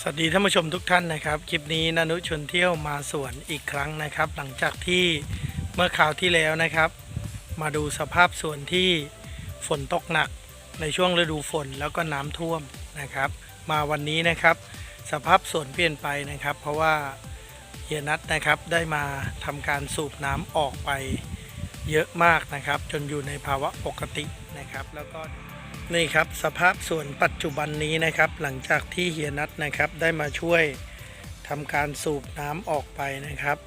สวัสดีท่านผู้ชมทุกท่านนะครับคลิปนี้นานุชวนเที่ยวมาสวนอีกครั้งนะครับ หลังจากที่เมื่อคราวที่แล้วนะครับ มาดูสภาพสวนที่ฝนตกหนักในช่วงฤดูฝนแล้วก็น้ำท่วมนะครับ มาวันนี้นะครับ สภาพสวนเปลี่ยนไปนะครับ เพราะว่าเฮียนัทนะครับได้มาทำการสูบน้ำออกไปเยอะมากนะครับ จนอยู่ในภาวะปกตินะครับ แล้วก็ นี่ครับสภาพสวนปัจจุบันนี้นะครับ หลังจากที่เฮียนัทนะครับ ได้มาช่วยทำการสูบน้ำออกไปนะครับ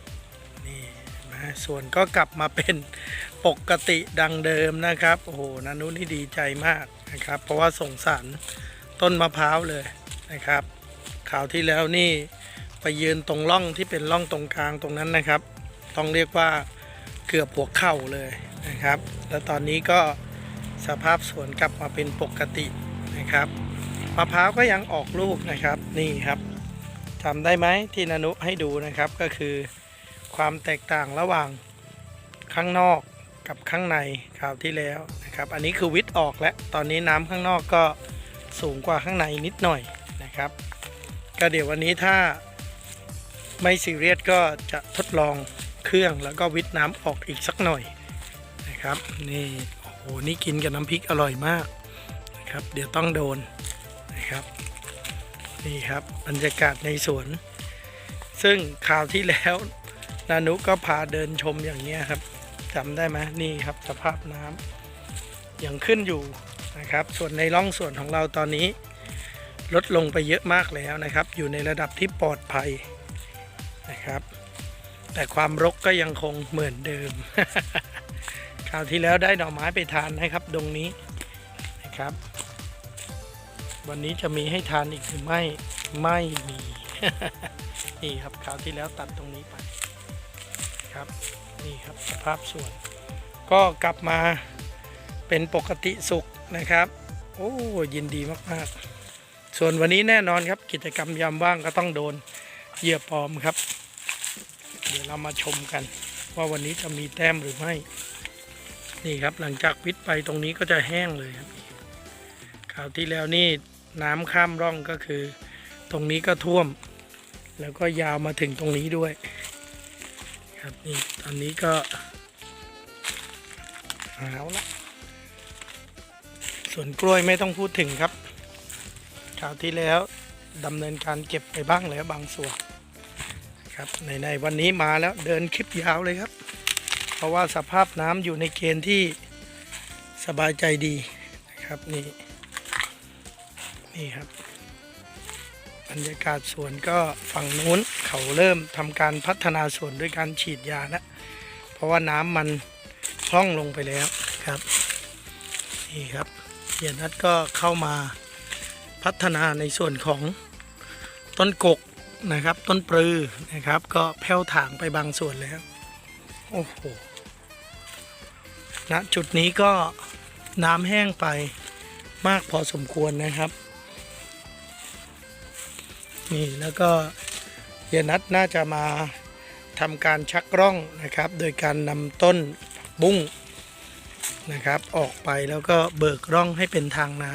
นี่นะส่วนก็กลับมาเป็นปกติดังเดิมนะครับโอ้โหนานุนี่ดีใจมากนะครับ เพราะว่าสงสารต้นมะพร้าวเลยนะครับข่าวที่แล้วนี่ไปยืนตรงร่องที่เป็นร่องตรงกลางตรงนั้นนะครับ ต้องเรียกว่าเกือบหัวเข่าเลยนะครับ แล้วตอนนี้ก็ สภาพสวนกลับมาเป็นปกตินะครับมะพร้าวก็ยังออกลูกนะครับนี่ครับจำได้ไหมที่นานุให้ดูนะครับก็คือความแตกต่างระหว่างข้างนอกกับข้างในคราวที่แล้วนะครับ อันนี้คือวิทย์ออกแล้ว ตอนนี้น้ำข้างนอกก็สูงกว่าข้างในนิดหน่อยนะครับ ก็เดี๋ยววันนี้ถ้าไม่ซีเรียสก็จะทดลองเครื่องแล้วก็วิทย์น้ำออกอีกสักหน่อยนะครับนี่ โอ้โหนี่กินกับน้ำพริกอร่อยมากนะครับ เดี๋ยวต้องโดนนะครับนี่ครับบรรยากาศในสวน ซึ่งคราวที่แล้วนานุก็พาเดินชมอย่างเงี้ยครับจำได้ไหมนี่ครับสภาพน้ำยังขึ้นอยู่นะครับ ส่วนในร่องส่วนของเราตอนนี้ ลดลงไปเยอะมากแล้วนะครับ อยู่ในระดับที่ปลอดภัยนะครับ แต่ความรกก็ยังคงเหมือนเดิม คราวที่แล้วได้หน่อไม้ไปทานนะครับตรงนี้นะครับ วันนี้จะมีให้ทานอีกหรือไม่ไม่มีนี่ครับคราวที่แล้วตัดตรงนี้ไปครับนี่ครับสภาพส่วน ก็กลับมาเป็นปกติสุขนะครับ โอ้ยินดีมากๆ ส่วนวันนี้แน่นอนครับกิจกรรมยามว่างก็ต้องโดนเหยื่อปลอมครับ เดี๋ยวเรามาชมกัน ว่าวันนี้จะมีแต้มหรือไม่ นี่ครับหลังจากวิทย์ไปตรงนี้ก็จะแห้งเลยครับคราวที่แล้วนี่น้ำข้ามร่องก็คือ ตรงนี้ก็ท่วม แล้วก็ยาวมาถึงตรงนี้ด้วย ครับนี่ตอนนี้ก็เอาละส่วนกล้วยไม่ต้องพูดถึงครับคราวที่แล้วดำเนินการเก็บไปบ้างแล้วบางส่วนครับในในวันนี้มาแล้วเดินคลิปยาวเลยครับ ราะว่าสภาพน้ำอยู่ในเกณฑ์ที่สบายใจดีนะครับนี่นี่ครับบรรยากาศสวนก็ฝั่งนู้นเขาเริ่มทำการพัฒนาสวนด้วยการฉีดยาแล้วเพราะว่าน้ำมันพร่องลงไปแล้วครับนี่ครับเฮียนัทก็เข้ามาพัฒนาในส่วนของต้นกกนะครับ ต้นปลือนะครับ ก็แผ่วถางไปบางส่วนแล้ว โอ้โห ณจุดนี้ก็น้ำแห้งไปมากพอสมควรนะครับ นี่แล้วก็เยนัทน่าจะมาทำการชักร่องนะครับ โดยการนำต้นบุ้งนะครับ ออกไปแล้วก็เบิกร่องให้เป็นทางน้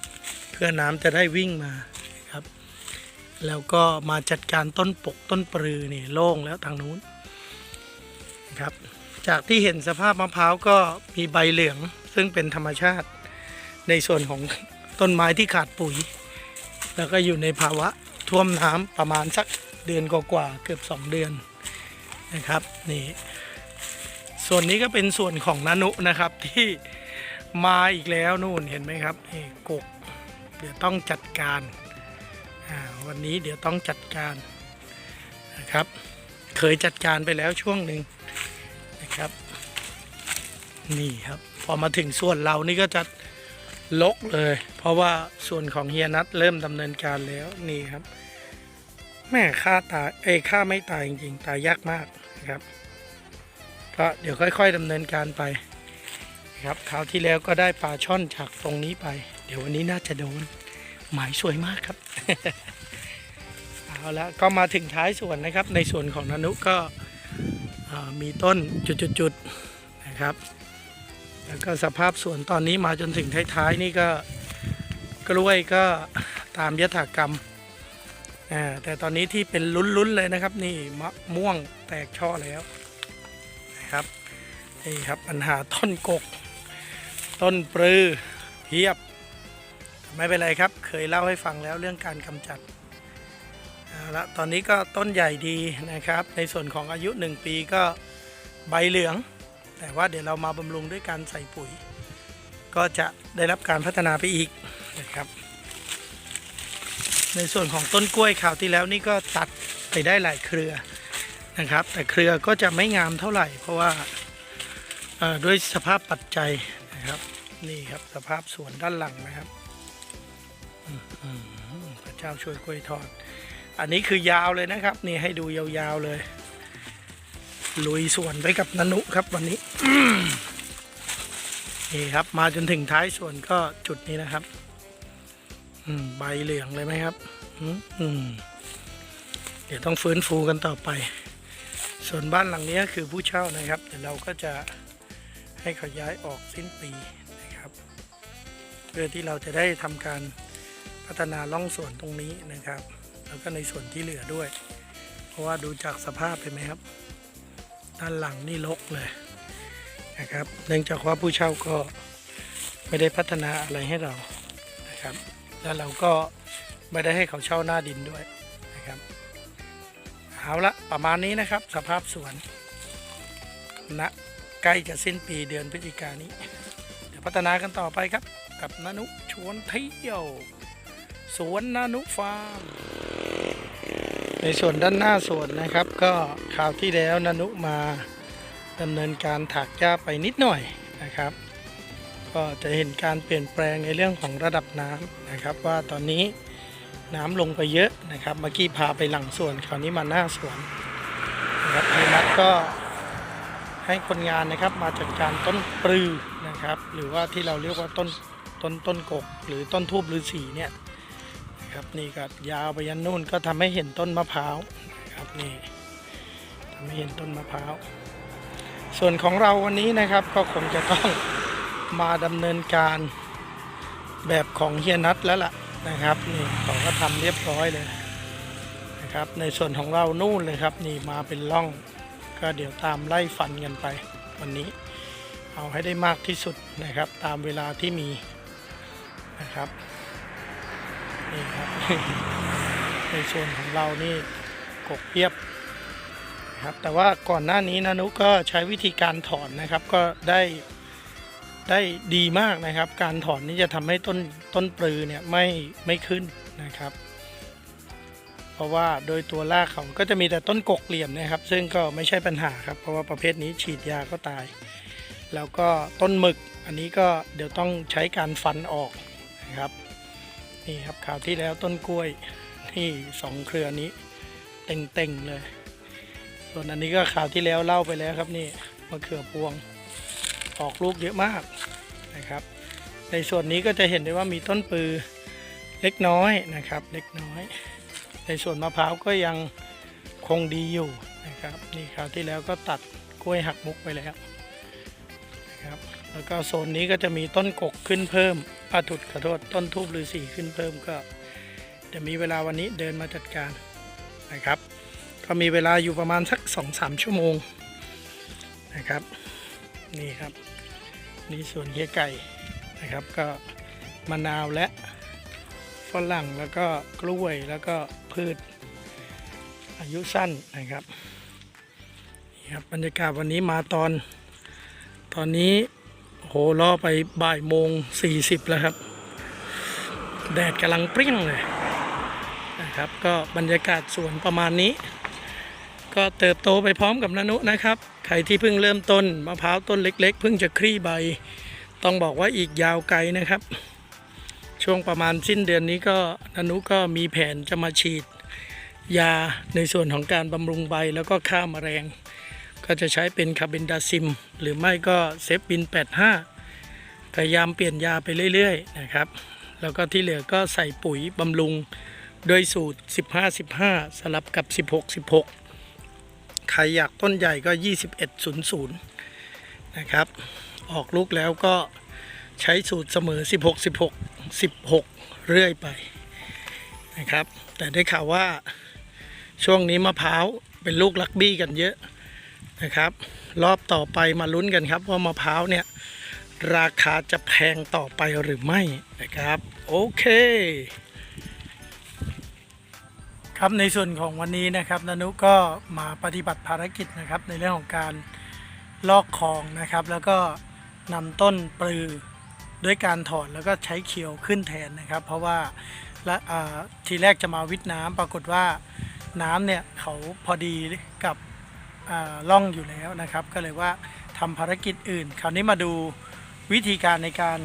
ำเพื่อน้ำจะได้วิ่งมาครับ แล้วก็มาจัดการต้นปกต้นปรือนี่โล่งแล้วทางนู้นครับ จากที่เห็นสภาพมะพร้าวก็มีใบเหลือง ซึ่งเป็นธรรมชาติในส่วนของต้นไม้ที่ขาดปุ๋ย แล้วก็อยู่ในภาวะท่วมน้ำประมาณสักเดือนกว่าเกือบ 2 เดือนนะครับนี่ส่วนนี้ก็เป็นส่วนของนานุนะครับที่มาอีกแล้วนู่นเห็นไหมครับนี่กกเดี๋ยวต้องจัดการวันนี้เดี๋ยวต้องจัดการนะครับ เคยจัดการไปแล้วช่วงหนึ่ง ครับ นี่ครับ พอมาถึงส่วนเรานี่ก็จะลกเลย เพราะว่าส่วนของเฮียนัทเริ่มดำเนินการแล้วนี่ครับ แม่ฆ่าตายเอ้ยฆ่าไม่ตายจริงๆ ตายยากมากนะครับก็เดี๋ยวค่อย ๆดำเนินการไปครับคราวที่แล้วก็ได้ปลาช่อนจากตรงนี้ไป เดี๋ยววันนี้น่าจะโดนหมายสวยมากครับเอาละก็มาถึงท้ายส่วนนะครับ ในส่วนของนนุก็ มีต้นจุดๆนะครับ แล้วก็สภาพสวนตอนนี้มาจนถึงท้ายๆนี่ก็กล้วยก็ตามยถากรรม แต่ตอนนี้ที่เป็นลุ้นๆเลยนะครับ นี่มะม่วงแตกช่อแล้วนะครับนี่ครับปัญหาต้นกก ต้นปลือเพียบ ไม่เป็นไรครับ เคยเล่าให้ฟังแล้วเรื่องการกำจัด ละตอนนี้ก็ต้นใหญ่ดีนะครับ ในส่วนของอายุ 1 ปีก็ใบเหลือง แต่ว่าเดี๋ยวเรามาบำรุงด้วยการใส่ปุ๋ย ก็จะได้รับการพัฒนาไปอีกนะครับ ในส่วนของต้นกล้วยข่าวที่แล้วนี่ก็ตัดไปได้หลายเครือนะครับ แต่เครือก็จะไม่งามเท่าไหร่ เพราะว่าด้วยสภาพปัจจัยนะครับนี่ครับสภาพสวนด้านหลังนะครับพระเจ้าช่วยกล้วยทอด อันนี้คือยาวเลยนะครับ นี่ให้ดูยาวๆเลย ลุยสวนไปกับนนุครับวันนี้นี่ครับมาจนถึงท้ายสวนก็จุดนี้นะครับใบเหลืองเลยไหมครับเดี๋ยวต้องฟื้นฟูกันต่อไป ส่วนบ้านหลังนี้คือผู้เช่านะครับ เดี๋ยวเราก็จะให้เขาย้ายออกสิ้นปีนะครับ เพื่อที่เราจะได้ทำการพัฒนาล่องสวนตรงนี้นะครับ แล้วก็ในส่วนที่เหลือด้วย เพราะว่าดูจากสภาพเห็นไหมครับ ด้านหลังนี่รกเลยนะครับ เนื่องจากว่าผู้เช่าก็ไม่ได้พัฒนาอะไรให้เรานะครับ แล้วเราก็ไม่ได้ให้เขาเช่าหน้าดินด้วยนะครับเอาละประมาณนี้นะครับ สภาพสวนณใกล้จะสิ้นปีเดือนพฤศจิกายนนี้ เดี๋ยวพัฒนากันต่อไปครับ กับนานุชวนเที่ยว สวนนานุฟาร์ม ในส่วนด้านหน้าสวนนะครับ ก็คราวที่แล้วนานุมาดำเนินการถากหญ้าไปนิดหน่อยนะครับ ก็จะเห็นการเปลี่ยนแปลงในเรื่องของระดับน้ำนะครับ ว่าตอนนี้น้ำลงไปเยอะนะครับ เมื่อกี้พาไปหลังสวนคราวนี้มาหน้าสวนนะครับพีนัทก็ให้คนงานนะครับมาจัดการต้นปลือนะครับ หรือว่าที่เราเรียกว่าต้นต้นต้นกก หรือต้นทูบฤาษีเนี่ย นะครับนี่ก็ยาวไปยันนู่นก็ทำให้เห็นต้นมะพร้าวนะครับนี่ทำให้เห็นต้นมะพร้าว ส่วนของเราวันนี้นะครับก็คงจะต้องมาดำเนินการแบบของเฮียนัทแล้วล่ะนะครับนี่เขาก็ทำเรียบร้อยเลยนะครับ ในส่วนของเรานู่นเลยครับ นี่มาเป็นล่องก็เดี๋ยวตามไล่ฟันกันไป วันนี้เอาให้ได้มากที่สุดนะครับ ตามเวลาที่มีนะครับ นี่ครับในส่วนของเรานี่กกเพียบครับแต่ว่าก่อนหน้านี้นานุก็ใช้วิธีการถอนนะครับก็ได้ได้ดีมากนะครับ การถอนนี่จะทำให้ต้นต้นปลือเนี่ยไม่ไม่ขึ้นนะครับ เพราะว่าโดยตัวรากเขาก็จะมีแต่ต้นกกเหลี่ยมนะครับ ซึ่งก็ไม่ใช่ปัญหาครับ เพราะว่าประเภทนี้ฉีดยาก็ตาย แล้วก็ต้นหมึกอันนี้ก็เดี๋ยวต้องใช้การฟันออกนะครับ นี่ครับข่าวที่แล้วต้นกล้วยที่สองเครือนี้เต่งๆเลย ส่วนอันนี้ก็ข่าวที่แล้วเล่าไปแล้วครับนี่มะเขือพวงออกลูกเยอะมากนะครับ ในส่วนนี้ก็จะเห็นได้ว่ามีต้นปือเล็กน้อยนะครับ เล็กน้อย ในส่วนมะพร้าวก็ยังคงดีอยู่นะครับ นี่คราวที่แล้วก็ตัดกล้วยหักมุกไปแล้ว นะครับ แล้วก็โซนนี้ก็จะมีต้นกกขึ้นเพิ่มอาถุดขอโทษต้นทูบฤาษีขึ้นเพิ่มก็จะมีเวลาวันนี้เดินมาจัดการนะครับ ก็มีเวลาอยู่ประมาณสัก2-3ชั่วโมงนะครับ นี่ครับ นี่ส่วนเฮียไก่นะครับ ก็มะนาวและฝรั่งแล้วก็กล้วยแล้วก็พืช อายุสั้นนะครับนี่ครับบรรยากาศวันนี้มาตอน ตอนนี้โหล่อไปบ่ายโมง40แล้วครับ แดดกำลังเปรี้ยงเลยนะครับก็บรรยากาศสวนประมาณนี้ ก็เติบโตไปพร้อมกับนานุนะครับ ใครที่เพิ่งเริ่มต้นมะพร้าวต้นเล็ก ๆ เพิ่งจะคลี่ใบ ต้องบอกว่าอีกยาวไกลนะครับ ช่วงประมาณสิ้นเดือนนี้ก็นานุก็มีแผนจะมาฉีดยาในส่วนของการบำรุงใบแล้วก็ฆ่าแมลง ก็จะใช้เป็นคาร์เบนดาซิม หรือไม่ก็เซฟบิน 85 พยายามเปลี่ยนยาไปเรื่อยๆนะครับ แล้วก็ที่เหลือก็ใส่ปุ๋ยบำรุงโดยสูตร 15-15 สลับกับ 16-16 ใครอยากต้นใหญ่ก็ 2100 นะครับ ออกลูกแล้วก็ใช้สูตรเสมอ 16 16 16 เรื่อยไปนะครับ แต่ได้ข่าวว่าช่วงนี้มะพร้าวเป็นลูกลักบี้กันเยอะ นะครับ รอบต่อไปมาลุ้นกันครับ ว่ามะพร้าวเนี่ย ราคาจะแพงต่อไปหรือไม่นะครับ โอเค ครับในส่วนของวันนี้นะครับนานุก็มาปฏิบัติภารกิจนะครับ ในเรื่องของการลอกคลองนะครับ แล้วก็นำต้นปลือด้วยการถอนแล้วก็ใช้เขียวขึ้นแทนนะครับ เพราะว่าและทีแรกจะมาวิทย์น้ำปรากฏว่าน้ำเนี่ยเขาพอดีกับ ล่องอยู่แล้วนะครับ ก็เลยว่าทำภารกิจอื่น คราวนี้มาดูวิธีการในการ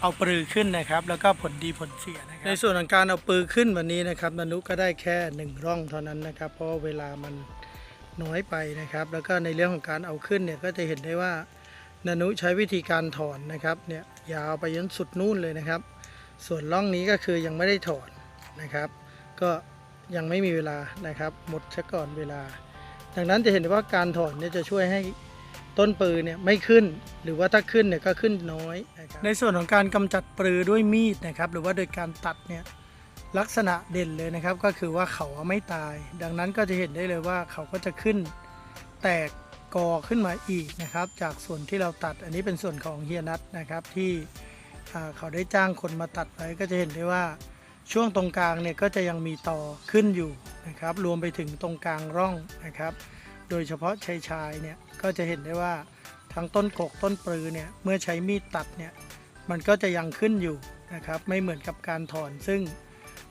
เอาปลือขึ้นนะครับ แล้วก็ผลดีผลเสียนะครับ ในส่วนของการเอาปลือขึ้นวันนี้นะครับนานุก็ได้แค่หนึ่งร่องเท่านั้นนะครับ เพราะเวลามันน้อยไปนะครับ แล้วก็ในเรื่องของการเอาขึ้นเนี่ยก็จะเห็นได้ว่านนุใช้วิธีการถอนนะครับเนี่ยยาวไปจนสุดนู่นเลยนะครับ ส่วนร่องนี้ก็คือยังไม่ได้ถอนนะครับ ก็ยังไม่มีเวลานะครับ หมดซะก่อนเวลา ดังนั้นจะเห็นได้ว่าการถอนเนี่ยจะช่วยให้ต้นปือเนี่ยไม่ขึ้น หรือว่าถ้าขึ้นเนี่ยก็ขึ้นน้อยนะครับในส่วนของการกำจัดปลือด้วยมีดนะครับ หรือว่าโดยการตัดเนี่ยลักษณะเด่นเลยนะครับ ก็คือว่าเขาไม่ตาย ดังนั้นก็จะเห็นได้เลยว่าเขาก็จะขึ้น แตกกอขึ้นมาอีกนะครับ จากส่วนที่เราตัดอันนี้เป็นส่วนของเฮียนัทนะครับที่เขาได้จ้างคนมาตัดไว้ก็จะเห็นได้ว่า ช่วงตรงกลางเนี่ยก็จะยังมีต่อขึ้นอยู่นะครับรวมไปถึงตรงกลางร่องนะครับ โดยเฉพาะชายชายเนี่ยก็จะเห็นได้ว่าทั้งต้นกกต้นปลือเนี่ยเมื่อใช้มีดตัดเนี่ยมันก็จะยังขึ้นอยู่นะครับไม่เหมือนกับการถอนซึ่ง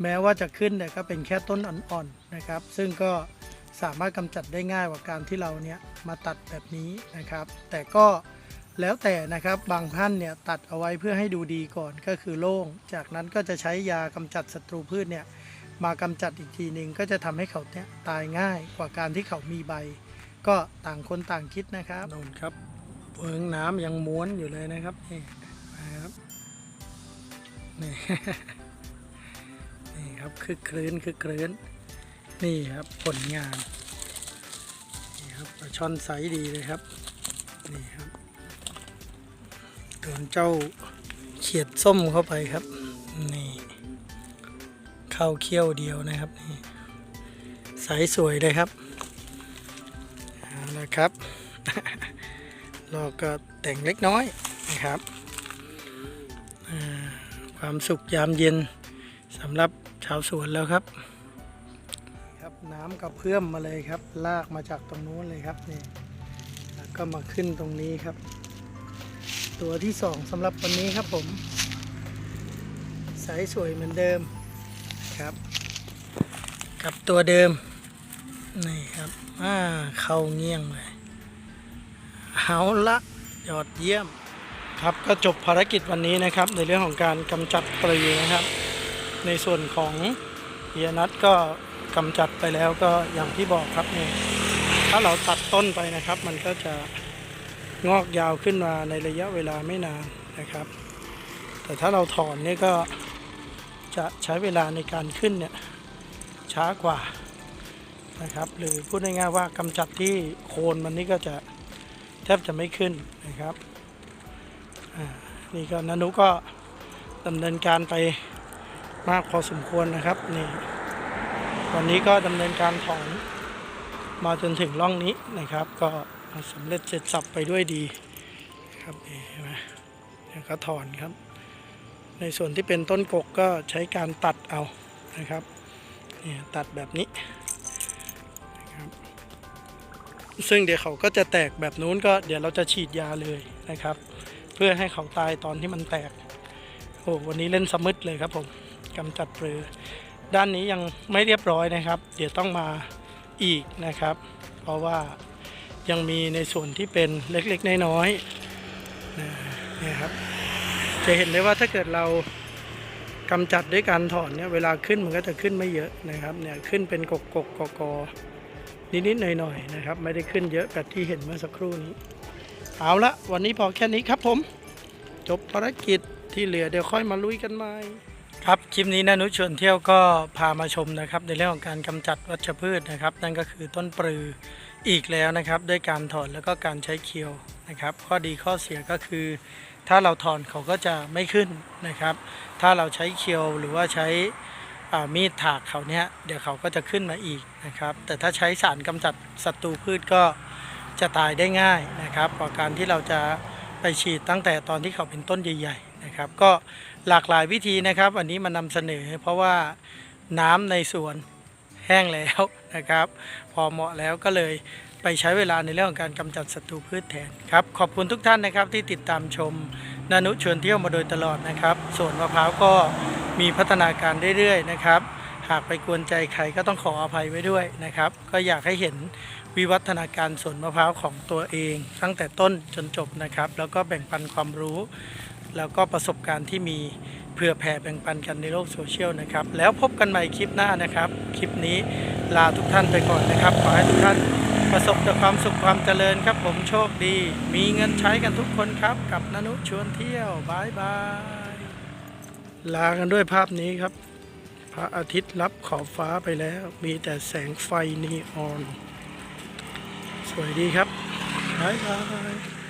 แม้ว่าจะขึ้นเนี่ยก็เป็นแค่ต้นอ่อนๆนะครับ ซึ่งก็สามารถกำจัดได้ง่ายกว่าการที่เราเนี่ยมาตัดแบบนี้นะครับ แต่ก็ แล้วแต่นะครับบางท่านเนี่ยตัดเอาไว้เพื่อให้ดูดีก่อนก็คือโล่ง จากนั้นก็จะใช้ยากำจัดศัตรูพืชเนี่ยมากำจัดอีกทีหนึ่งก็จะทำให้เขาเนี่ยตายง่ายกว่าการที่เขามีใบ ก็ต่างคนต่างคิดนะครับนนครับเพิงน้ำยังม้วนอยู่เลยนะครับนี่นะครับนี่นี่ครับคือคลื้นคือคลื้นนี่ครับผลงานนี่ครับปลาช่อนไซส์ดีเลยครับนี่ครับ โดนเจ้าเขียดส้มเข้าไปครับ นี่เข้าเขี้ยวเดียวนะครับนี่ไซส์สวยเลยครับเอาละครับเราก็แต่งเล็กน้อยนะครับ ความสุขยามเย็นสำหรับชาวสวนแล้วครับ ครับน้ำกระเพื่อมมาเลยครับ ลากมาจากตรงนู้นเลยครับนี่แล้วก็มาขึ้นตรงนี้ครับ ตัวที่สองสำหรับวันนี้ครับผมสายสวยเหมือนเดิมครับกับตัวเดิมนี่ครับอ่าเข้าเงี้ยงเลยเอาละยอดเยี่ยมครับก็จบภารกิจวันนี้นะครับ ในเรื่องของการกำจัดปลีนะครับ ในส่วนของเฮียนัทก็กำจัดไปแล้วก็อย่างที่บอกครับนี่ถ้าเราตัดต้นไปนะครับ มันก็จะ งอกยาวขึ้นมาในระยะเวลาไม่นานนะครับ แต่ถ้าเราถอนนี่ก็จะใช้เวลาในการขึ้นเนี่ยช้ากว่านะครับ หรือพูดง่ายๆว่ากำจัดที่โคนมันนี่ก็จะแทบจะไม่ขึ้นนะครับนี่ก็นานุก็ดำเนินการไปมากพอสมควรนะครับนี่วันนี้ก็ดำเนินการถอนมาจนถึงร่องนี้นะครับก็ สำเร็จเสร็จสับไปด้วยดีครับนี่เห็นไหมแล้วก็ถอนครับ ในส่วนที่เป็นต้นกกก็ใช้การตัดเอานะครับเนี่ยตัดแบบนี้นะครับซึ่งเดี๋ยวเขาก็จะแตกแบบนู้นก็เดี๋ยวเราจะฉีดยาเลยนะครับ เพื่อให้เขาตายตอนที่มันแตกโอ้วันนี้เล่นสมึดเลยครับผมกำจัดเปลือด้านนี้ยังไม่เรียบร้อยนะครับ เดี๋ยวต้องมาอีกนะครับ เพราะว่า ยังมีในส่วนที่เป็นเล็กๆ น้อยๆนะเนี่ครับ จะเห็นได้ว่าถ้าเกิดเรากำจัดด้วยการถอนเนี่ยเวลาขึ้นมันก็จะขึ้นไม่เยอะนะครับเนี่ยขึ้นเป็นกกกกกกนิดๆหน่อยๆนะครับ ไม่ได้ขึ้นเยอะแบบที่เห็นเมื่อสักครู่นี้ เอาละวันนี้พอแค่นี้ครับผม จบภารกิจที่เหลือเดี๋ยวค่อยมาลุยกันใหม่ครับคลิปนี้นะนุชวนเที่ยวก็พามาชมนะครับ ในเรื่องของการกำจัดวัชพืชนะครับ นั่นก็คือต้นปลือ อีกแล้วนะครับด้วยการถอนแล้วก็การใช้เคียวนะครับ ข้อดีข้อเสียก็คือ ถ้าเราถอนเขาก็จะไม่ขึ้นนะครับ ถ้าเราใช้เคียวหรือว่าใช้มีดถากเขาเนี้ยเดี๋ยวเขาก็จะขึ้นมาอีกนะครับ แต่ถ้าใช้สารกำจัดศัตรูพืชก็จะตายได้ง่ายนะครับกว่าการที่เราจะไปฉีดตั้งแต่ตอนที่เขาเป็นต้นใหญ่ๆนะครับ ก็หลากหลายวิธีนะครับ อันนี้มานำเสนอเพราะว่าน้ำในสวน ห้งแล้วนะครับ พอเหมาะแล้วก็เลยไปใช้เวลาในเรื่องของการกำจัดศัตรูพืชแทนครับ ขอบคุณทุกท่านนะครับที่ติดตามชมนานุชวนเที่ยวมาโดยตลอดนะครับส่วนมะพร้าวก็มีพัฒนาการเรื่อยๆนะครับ หากไปกวนใจใครก็ต้องขออภัยไว้ด้วยนะครับ ก็อยากให้เห็น วิวัฒนาการสวนมะพร้าวของตัวเอง ตั้งแต่ต้นจนจบนะครับ แล้วก็แบ่งปันความรู้ แล้วก็ประสบการณ์ที่มีเพื่อแผ่แบ่งปันกันในโลกโซเชียลนะครับ แล้วพบกันใหม่คลิปหน้านะครับ คลิปนี้ลาทุกท่านไปก่อนนะครับ ขอให้ทุกท่านประสบแต่ความสุขความเจริญครับ ผมโชคดี มีเงินใช้กันทุกคนครับ กับนนุชวนเที่ยวบายบายลากันด้วยภาพนี้ครับ พระอาทิตย์รับขอบฟ้าไปแล้ว มีแต่แสงไฟนีออน สวยดีครับบายบาย